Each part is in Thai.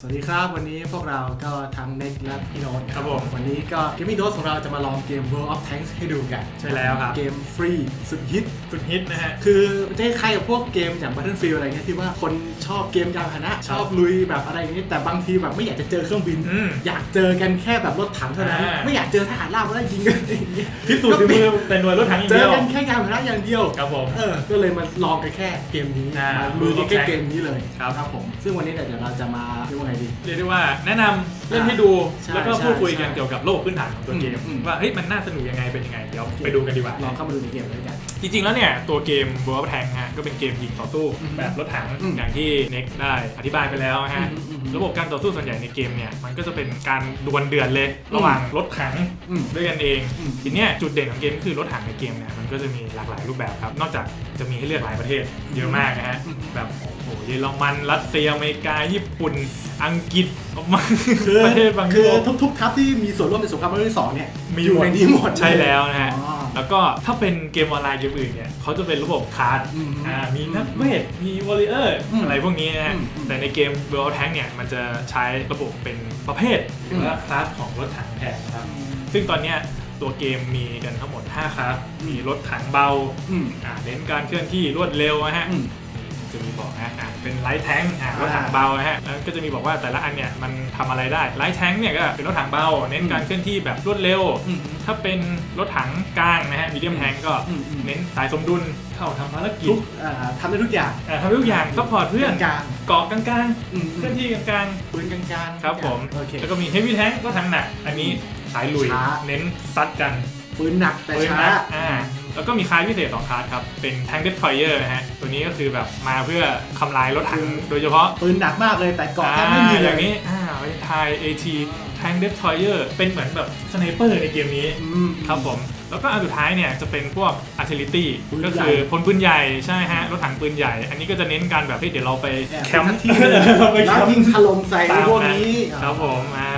สวัสดีครับ วันนี้พวกเราก็ทั้งเน็กและพี่โน้ตครับผมวันนี้ก็ Gaming Dose ของเราจะมาลองเกม World of Tanks ให้ดูกันใช่แล้วครับ เกมฟรีสุดฮิต สุดฮิตนะฮะ คือจะคล้ายๆกับพวกเกมอย่าง Battlefield อะไรเงี้ยที่ว่าคนชอบเกมยานพาหนะ ชอบลุยแบบอะไรอย่างนี้ แต่บางทีแบบไม่อยากจะเจอเครื่องบิน อืมอยากเจอกันแค่แบบรถถังเท่านั้น อ่า ไม่อยากเจอทหารราบแล้วยิงกันอะไรอย่างเงี้ยพิสูจน์ฝีมือแต่หน่วยรถถังอย่างเจเดีอยวกันแค่ยานพาหนะอย่างเดียว ครับผม เออ ก็เลยมาลองกันแค่เกมนี้อ่ามาลุยกันแค่เกมนี้เลยครับครับผม ซึ่งวันนี้เนี่ยเดี๋ยวเราจะมาเรียกว่าไงดี เรียกได้ว่าแนะนำเล่นให้ดูใช่แล้วก็ใช่พูดคุยกันใช่ เกี่ยวกับโลกพื้นฐานของตัวเกม อืมอืม ว่าเฮ้ยมันน่าสนุกยังไงเป็นยังไงเดี๋ยวไปดูกันดีกว่า ลองเข้ามาดูในเกมด้วยกัน จริงๆ แล้วเนี่ยตัวเกม World of Tank ฮะก็เป็นเกมยิงต่อสู้อืมแบบรถถังอืมอย่างที่เน็กได้อธิบายไปแล้วฮะอืมอืมระบบการต่อสู้ส่วนใหญ่ในเกมเนี่ยมันก็จะเป็นการดวลเดือดเลย ระหว่างรถถังอืมด้วยกันเองอืม ทีเนี้ยจุดเด่นของเกมก็คือรถถังในเกมเนี่ยมันก็จะมีหลากหลายรูปแบบครับนอกจากจะมีให้เลือกหลายประเทศเยอะมากนะฮะอืมแบบโอ้โห เยอรมันรัสเซียอเมริกาญี่ปุ่นอังกฤษออกมาคือประเทศบางคือโลกทุกๆทัพที่มีส่วนร่วมในสงครามโลกที่สองเนี่ยมีอยู่หมด ในนี้หมด ใช่แล้วนะฮะ อ๋อแล้วก็ถ้าเป็นเกมออนไลน์เกมอื่นเนี่ยเขาจะเป็นระบบคาร์ดอืมอ่ามีนักเวท มีวอลเลเยอร์ อืมอะไรพวกนี้นะฮะ อืมอืมแต่ในเกม World of Tank เนี่ย มันจะใช้ระบบเป็นประเภท หรือว่าคลาสของรถถังแทนนะครับ ซึ่งตอนเนี้ยตัวเกมมีกันทั้งหมด 5 คลาส มีรถถังเบาอืม อ่าเน้นการเคลื่อนที่รวดเร็วนะฮะ อืม จะมีบอกนะอ่าเป็นไลท์แทงอ่ารถถังอ่าเบานะฮะแล้วก็จะมีบอกว่าแต่ละอันเนี่ยมันทำอะไรได้ไลท์แทงเนี่ยก็เป็นรถถังเบา เน้นการเคลื่อนที่แบบรวดเร็ว อืม ถ้าเป็นรถถังกลางนะฮะมีเดียมแทงก็อืมอืม เน้นสายสมดุลเข้าทำภารกิจทุกอ่าทำได้ทุกอย่างอ่าทำทุกอย่างซัพพอร์ตเพื่อนกลางเกาะกลางๆอืมๆเคลื่อนที่กลางปืนกลางๆๆครับผมโอเค แล้วก็มีเฮฟวี่แทงก็ถังหนักอันนี้สายลุยช้า เน้นซัดกันปืนหนักแต่ปืนช้า นะอ่า แล้วก็มีคลาสพิเศษสองคลาสครับ เป็น Tank Destroyer นะฮะ ตัวนี้ก็คือแบบมาเพื่อทำลายรถถังโดยเฉพาะปืนหนักมากเลยแต่เกาะแทบไม่มีอ่าเลอยย่างนี้อ่าเป็นไทย AT Tank Destroyer เป็นเหมือนแบบสไนเปอร์ในเกมนี้อืมครับผมแล้วก็อันสุดท้ายเนี่ยจะเป็นพวก artillery ปืนใหญ่ก็คือพลปืนใหญ่ใช่ฮะรถถังปืนใหญ่ อันนี้ก็จะเน้นการแบบเฮ้ยเดี๋ยวเราไปแอบแคมป์ที่เลยเราไปแคแล้วมป์ยิงถล่มใส่ตามพวกนั้นนี้ครับผมอ่าอะตามนะ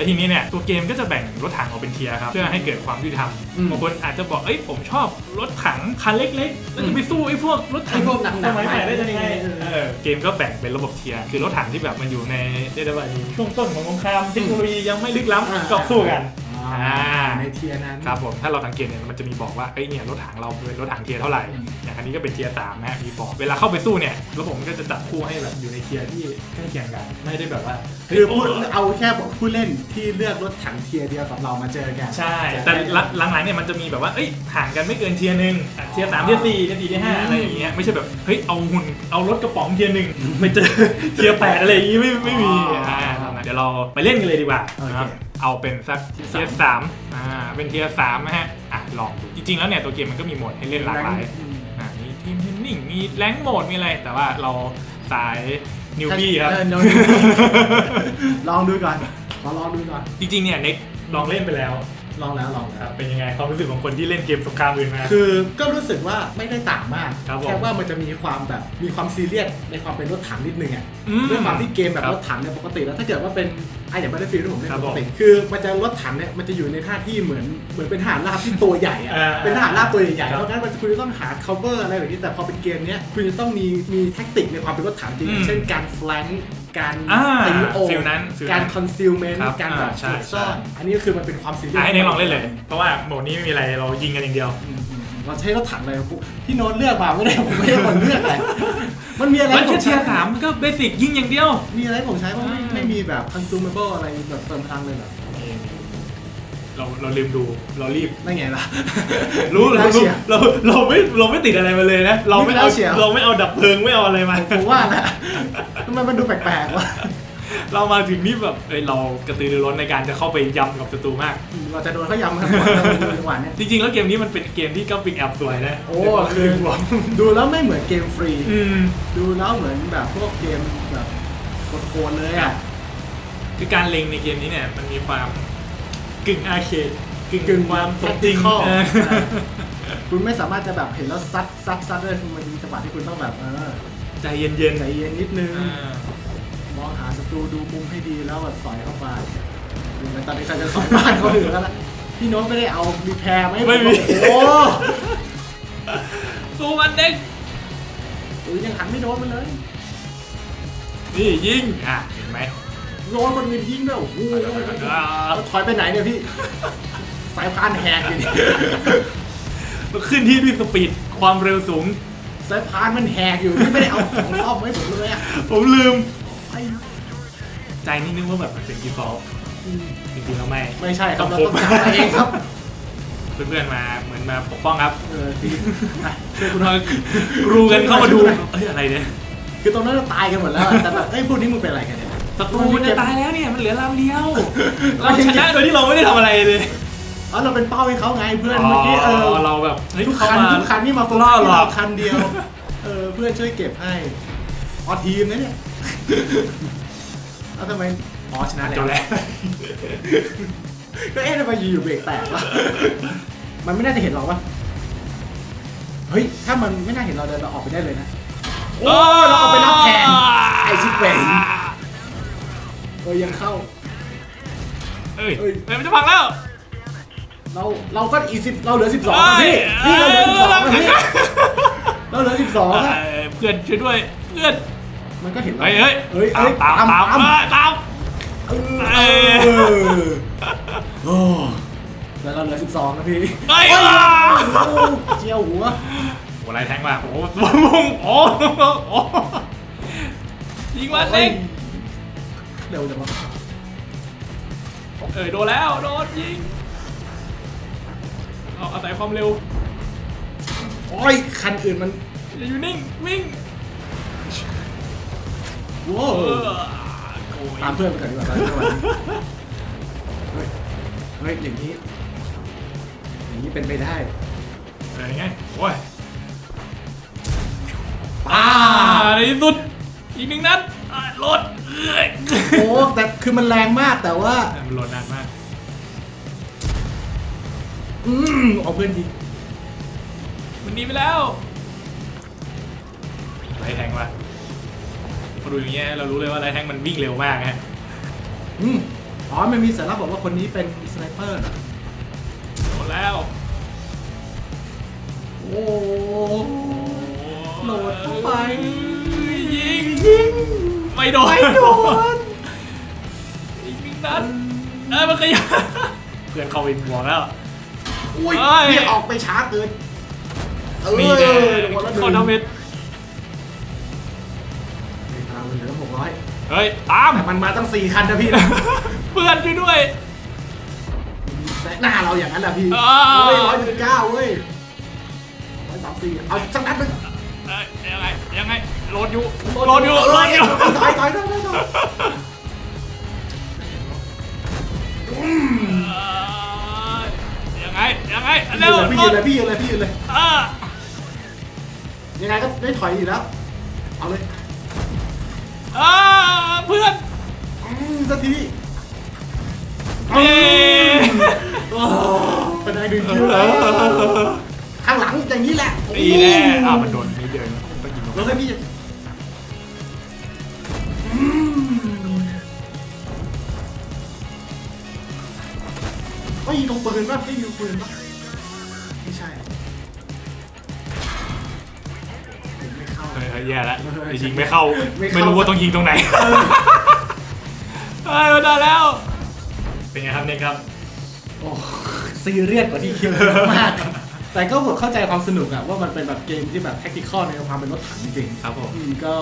แต่ทีนี้เนี่ยตัวเกมก็จะแบ่งรถถังออกเป็นเทียร์ครับเพื่อให้เกิดความยุติธรรมอืมบางคนอาจจะบอกเอ้ยผมชอบรถถังคันเล็กๆแล้วจะไปสู้ไอ้พวกรถถังไอ้พวกหนักๆสมัยใหม่ได้ยังไงเออ เออเกมก็แบ่งเป็นระบบเทียร์คือรถถังที่แบบมันอยู่ในเรียกได้ว่าอยู่ช่วงต้นของสงครามเทคโนโลยียังไม่ลึกล้อ่าำก็สู้กัน อ่าอ่า ในเทียร์นั้น ครับผมถ้าเราสังเกตเนี่ยมันจะมีบอกว่าเอ้ยเนี่ยรถถังเราเป็นรถถังเทียร์เท่าไหร่อืมอย่างอันนี้ก็เป็นเทียร์สามนะฮะมีบอกเวลาเข้าไปสู้เนี่ยระบบมันก็จะจัดคู่ให้แบบอยู่ในเทียร์ที่ใกล้เคียงกัน ไม่ได้แบบว่าเฮ้ยคือพูดโเอาแค่ผู้เล่นที่เลือกรถถังเทียร์เดียวกับเรามาเจอกันใช่ แต่หลังๆเนี่ยมันจะมีแบบว่าเอ้ยห่างกันไม่เกินเทียร์หนึ่งอะเทียร์สามเทียร์สี่เทียร์สี่เทียร์ห้าอะไรอย่างเงี้ยไม่ใช่แบบเฮ้ยเอาหุ่นเอารถกระป๋องเทียร์หนึ่งไปเจอเทียร์แปดอะไรอย่างงี้ไม่ไม่มีอ่าเดี๋ยวเราไปเล่นกันเลยดีกว่าโอเคนะครับ เอาเป็นสักเทียร์สามอ่า เป็นเทียร์สามนะฮะ อะ ลองดู จริง ๆ แล้วเนี่ยตัวเกมมันก็มีโหมดให้เล่นหลากหลายอืมอ่า มีทีมเทนนิ่ง มีแรงค์โหมด มีอะไร แต่ว่าเราสายนิวบี้ครับเออ newbie ลองดูก่อนขอลองดูก่อน จริงๆเนี่ยเน็กลองเล่นไปแล้ว ลองแล้วลองคแล้รัวบเป็นยังไงความรู้สึกของคนที่เล่นเกมสงครามอื่นมา คือก็รู้สึกว่าไม่ได้ต่างมากครับผมแค่ว่ามันจะมีความแบบมีความซีเรียสในความเป็นรถถังนิดนึงอะอืมด้วยความที่เกมแบบครับรถถังเนี่ยปกติแล้วถ้าเกิดว่าเป็นไอ้อย่าง Battlefield ที่ผมเล่นครับปผมกติคือมันจะรถถังเนี่ยมันจะอยู่ในท่าที่เหมือนเหมือนเป็นทหารราบที่ตัวใหญ่อะอ่าเป็นทหารราบตัวใหญ่ๆครับเพราะงั้นมันคุณจะต้องหา cover อะไรแบบนี้แต่พอเป็นเกมเนี้ยคุณจะต้องมีมีแท็กติกในความเป็นรถถังจริงอืม เช่นการ flank การอ่าตีโอฟิลนั้นฟิลนั้นการ concealment ครับการแบบอ่าใช่หลบซ่อนใช่ อันนี้ก็คือมันเป็นความซีเรียอะสให้เน็กลองเล่นเลย เพราะว่าโหมดนี้ไม่มีอะไรเรายิงกันอย่างเดียว อืมอืมอืมเราใช้รถถังอะไรกูพี่โน้ตเลือกมาไม่ได้ผมไม่ได้คนเลือกเลยมันมีอะไรมันผแค่มเทีใช้ยร์สามก็เบสิกยิงอย่างเดียว มีอะไรผมใช้เพราะไม่อ่าไม่มีแบบ consumable อะไรแบบเติมพลังเลยเหรอ เราเราลืมดูเรารีบ นั่นไงล่ะ รู้แล้เราวเชียร์เราเราไม่เราไม่ติดอะไรมาเลยนะ เราไม่เอาแล้วเชียร์เราไม่เอาดับเพลิงไม่เอาอะไรมา ผมว่านะทำไมมันดูแปลกๆวะเรามาถึงนี่แบบเอ้ยเรากระตือรือร้นในการจะเข้าไปยำกับศัตรูมาก เราจะโดนเขายำครับจังหวะเนี้ยจริงๆ แล้วเกมนี้มันเป็นเกมที่กราฟิกแอบสวยนะโอ้คือดูแล้วไม่เหมือนเกมฟรี อืม ดูแล้วเหมือนแบบพวกเกมแบบโคตรๆเลยอะ คือการเล็งในเกมนี้เนี่ยมันมีความ กึ่งอาร์เคดกึ่งกึ่งความสมจริง tactical เอออ่าคุณไม่สามารถจะแบบเห็นแล้วซัดซัดซัดเลยมันมีจังหวะที่คุณต้องแบบเออใจเย็นใจเย็นนิดนึงๆอ่ามองหาศัตรูดูมุมให้ดีแล้วแบบสอยเข้าไปดูเหมือนตอนนี้ใครจะสอยบ้านเขาถึงแล้วล่ะพี่โน้ตไม่ได้เอารีแพร์มาให้ผไม่มี โอ้โหสู้มันเด็กปืนยังหันไม่โดนมันเลย นี่ยิงอะเห็นไหม โดนคนอื่นยิงด้วยโอ้โหอ่าแล้วถอยไปไหนเนี่ยพี่ สายพานแหกอยู่เนี่ยมันขึ้นที่ด้วยสปีดความเร็วสูง สายพานมันแหกอยู่พี่ไม่ได้เอาของซ่อมไว้ผมเลยอะผมลืม ใจนี่นึกว่าแบบเป็นกีฟอลจริงๆแล้วไม่ไม่ใช่ครับเราต้องงพบจับเองครับเพื่อนๆมาเหมือนมาปกป้องครับช่วยคุณน่อยกรูกันเข้ามาดูอยเอ้ยอะไรเนี่ยคือตรงนั้นเราตายกันหมดแล้วแต่แบบเอ้ยพวกนี้มึงเป็นอะไรกันเนี่ย ตรูมันจะตายแล้วเนี่ยมันเหลือลำเดียว เราชนะโดยที่เราไม่ได้ทำอะไรเลยอ๋อเราเป็นเป้าให้เขาไงเพื่อนเมื่อกี้เออเราแบบเฮ้ยทุกเข้าคันมาทุกคันนี่มาโฟกัล่อสที่หลอกเราคันเดียวเออเพื่อนช่วยเก็บให้อ๋อทีมนะเนี่ยแล้วทำไมอ๋อชนะจบแล้วแล้วก็เอ๊ะทำไมอยู่ๆเบรกแตกวะมันไม่น่าจะเห็นเราปะเฮ้ยถ้ามันไม่น่าเห็นเราเดินเราออกไปได้เลยนะโอ้เราเอาไปรับแทนไอชิปเป่ง เออยังเข้า เอ้ยเอ้ย เอ้ยมันจะพังแล้วเราเราก็อีสิบเราเหลือสิบสองเอ้ยพี่พี่เราเหลือสิบสองเอ้ยพี่เราเหลือสิบสองอะเอ้ยเพื่อนช่วยด้วย เพื่อนมันก็เห็นเราเฮ้ยเฮ้ยเฮ้ยตาเฮ้มยตามตามตามเอ้ยตามเอเอ้ยอโอ้แล้วเราเหลือสิบสองนะพี่เฮ้ยโอ้อ่าโอ้เจียวหัวโอ้ไรแทงมาโอ้โหวงวงโอ้โหโอ้โหยิงมาเล็ก เร็วจังวะเอ้ยโดนแล้วโดนยิงเอาอาศัยความเร็วโอ้ยคันอื่นมันอย่าอยู่นิ่งวิ่งโว้เอวอโอ้ยตามเพื่อนไปก่อนดีกว่าตอนนี้จังหวะนี้เฮ้ยเฮ้ยอย่างนี้อย่างนี้เป็นไปได้อะไรไงโอ้ยป้าอ่าในที่สุดอีกหนึ่งนัดอ่ารถเอ้ย โอ้แต่คือมันแรงมากแต่ว่ามันรถนานมาก อืมเอาเพื่อนยิงมันหนีไปแล้วไรแทงว่ะพอดูอย่างเงี้ยเรารู้เลยว่าไรแทงมันวิ่งเร็วมากฮะอืมอ๋อมันมีสาระบอกว่าคนนี้เป็นสไนเปอร์เหรอหมดแล้ว โอ้โหลดเข้าไปยิงยิง ไม่โดนไม่โดนอีกหนึ่งนัดเอ้ยมันขยับเพื่อนเข้าไปบวกแล้ว อุ้ยเอ้ยพี่ออกไปช้าเกินเออนี่แน่โดนแล้วหคอนดาเมนึ่งจเฮ้ยพลังมันเหลือหกร้อยเฮ้ย ตาม แต่มันมาตั้งสี่คันนะพี่นะเพื่อนช่วยด้วย แต่หน้าเราอย่างนั้นแหละพี่อ่าเฮ้ยร้อยสิบเก้าเว้ยร้อยสามสี่เอาสักนัดหนึงเอ้ยยังไงยังไง โหลดอยู่โหลดอยู่โหลดอยู่ต่อยต่อยต่อยต่อยต่อยเอ้ยยังไงยังไงพี่เร็ยืวนเลยพี่โหลยืนดเลยพี่ยืนเลยพี่ยืนเลยอ่ายังไงก็ได้ถอยอยู่แล้วเอาเลยอ่าเพื่อนอืมสักทีเอ้ยโอ้เป็นไงดึงคิวเลยข้างหลังอย่างนี้แหละตีแน่อ่ามันโดนนิดเดียวก็ยิงแล้วให้พี่ เฮ้ยตรงปืนป่ะพี่ยิงปืนป่ะไม่ใช่ไม่เข้าเฮ้ยเฮ้ยแย่แล้วยิงไม่เข้า ไม่เข้า ไม่รู้ว่าต้องยิงตรงไหนเฮ้ยมาได้แล้ว เป็นไงครับเนี่ยครับ โอ้ซีเรียสกว่าที่คิดเยอะมาก แต่ก็ผมเข้าใจความสนุกอะว่ามันเป็นแบบเกมที่แบบแท็กติคอลในความเป็นรถถังจริงครับผมๆอืมก็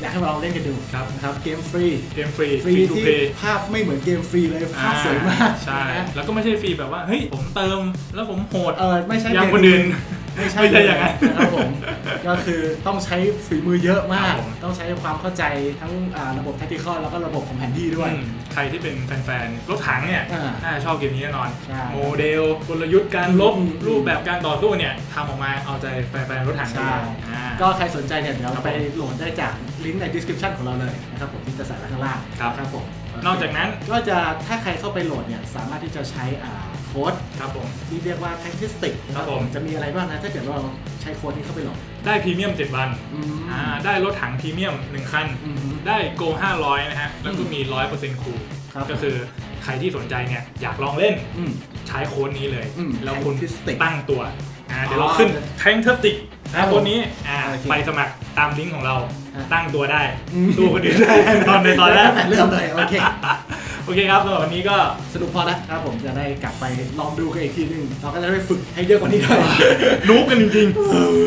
อยากให้เราเล่นกันดูครับ นะครับเกมฟรีเกมฟรีฟรีทูที่เพย์ภาพไม่เหมือนเกมฟรีเลยภาพสวยมากใช่ นะแล้วก็ไม่ใช่ฟรีแบบว่า เฮ้ย ผมเติม แล้วผมโหดเออไม่ใช่อย่างเกมคนอื่น ไม่ใช่ไม่ใช่อย่างนั้นนะครับผมก็คือต้องใช้ฝีมือเยอะมากครับผมต้องใช้ความเข้าใจทั้งอ่าระบบแท็กติคอลแล้วก็ระบบของแผนที่ด้วย อืมใครที่เป็นแฟนๆรถถังเนี่ยอ่าน่าจะชอบเกมนี้แน่นอน ใช่โมเดลกลยุทธ์การลบอืม รูปแบบการต่อสู้เนี่ยทำออกมาเอาใจแฟนๆรถถังใช่อ่า ก็ใครสนใจเนี่ยเดี๋ยวครับผมไปโหลดได้จากลิงก์ใน description ของเราเลยนะครับผมที่จะใส่ไว้ข้างล่างครับ ครับผมนอกจากนั้น ก็จะถ้าใครเข้าไปโหลดเนี่ยสามารถที่จะใช้อ่า โค้ดครับผมที่เรียกว่า tactistic ครับผม จะมีอะไรบ้างนะ ถ้าเกิดว่าเราใช้โค้ดนี้เข้าไปโหลดได้พรีเมียม 7 วันอืมอ่าได้รถถังพรีเมียม 1 คัน อืม ได้โก500 นะฮะ แล้วก็มี 100%คูลครับ ก็คือใครที่สนใจเนี่ย อยากลองเล่นอืม ใช้โค้ดนี้เลย อืมแล้วคุณ Tactistic ตั้งตัวอ่าเดี๋ยวเราอ๋อขึ้นแทงเทอร์ติกครับผมตัวนี้อ่าโอเคไปสมัครตามลิงก์ของเรา อะตั้งตัวได้อืม สู้คนอื่นได้แน่นอนในตอนแรกตั้งแต่เริ่มเลยโอเค โอเคครับสำหรับวันนี้ก็สนุกพอนะครับผมจะได้กลับไปลองดูกันอีกทีหนึงเราก็จะได้ไปฝึกให้เยอะกว่านี้ด้วยนูบกันจริง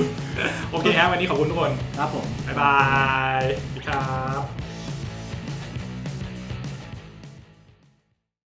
ๆ โอเคครับวันนี้ขอบคุณทุกคน ครับผม บ๊ายบายสวัสดีครับ